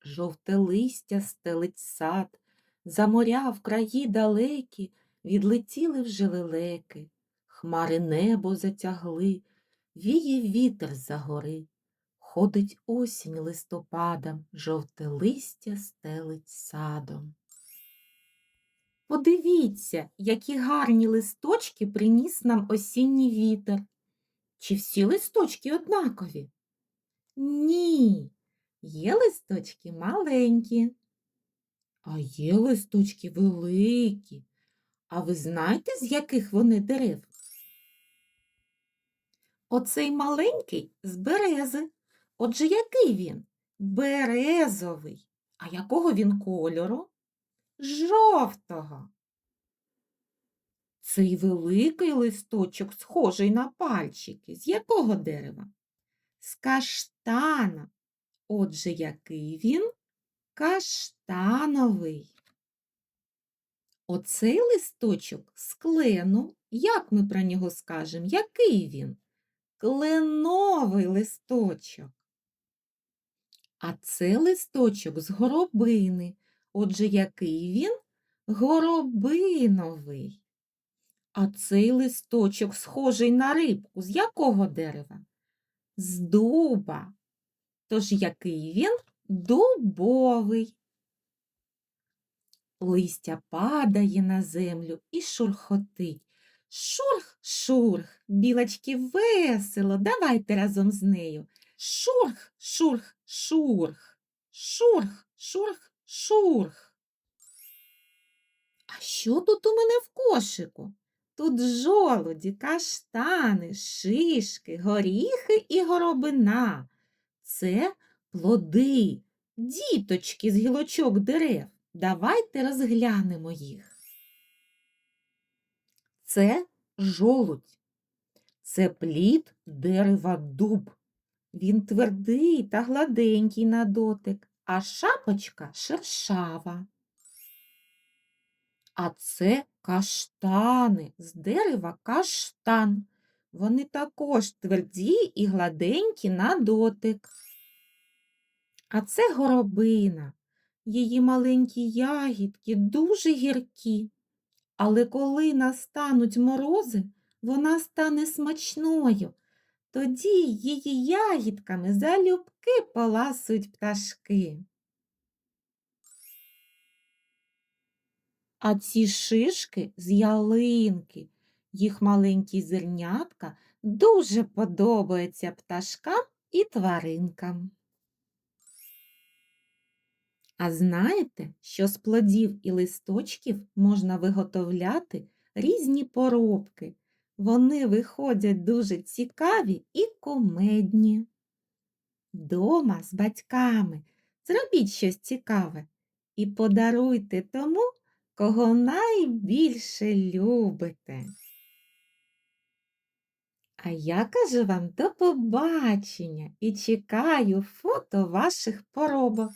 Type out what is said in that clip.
жовте листя стелить сад, за моря в краї далекі відлетіли вже лелеки, хмари небо затягли, віє вітер за гори. Ходить осінь листопадом, жовте листя стелить садом. Подивіться, які гарні листочки приніс нам осінній вітер. Чи всі листочки однакові? Ні, є листочки маленькі, а є листочки великі. А ви знаєте, з яких вони дерев? Оцей маленький з берези. Отже, який він? Березовий. А якого він кольору? Жовтого. Цей великий листочок схожий на пальчики. З якого дерева? З каштана. Отже, який він? Каштановий. Оцей листочок з клену. Як ми про нього скажемо? Який він? Кленовий листочок. А це листочок з горобини. Отже, який він? Горобиновий. А цей листочок схожий на рибку. З якого дерева? З дуба. Тож який він? Дубовий. Листя падає на землю і шурхотить. Шурх, шурх, білочки весело, давайте разом з нею. Шурх, шурх, шурх, шурх, шурх, шурх. А що тут у мене в кошику? Тут жолуді, каштани, шишки, горіхи і горобина. Це плоди, діточки з гілочок дерев. Давайте розглянемо їх. Це жолудь. Це плід дерева дуб. Він твердий та гладенький на дотик, а шапочка шершава. А це каштани з дерева каштан. Вони також тверді і гладенькі на дотик. А це горобина. Її маленькі ягідки дуже гіркі. Але коли настануть морози, вона стане смачною. Тоді її ягідками залюбки поласують пташки. А ці шишки з ялинки, їх маленькі зернятка дуже подобаються пташкам і тваринкам. А знаєте, що з плодів і листочків можна виготовляти різні поробки. Вони виходять дуже цікаві і кумедні. Дома з батьками зробіть щось цікаве і подаруйте тому, кого найбільше любите. А я кажу вам до побачення і чекаю фото ваших поробок.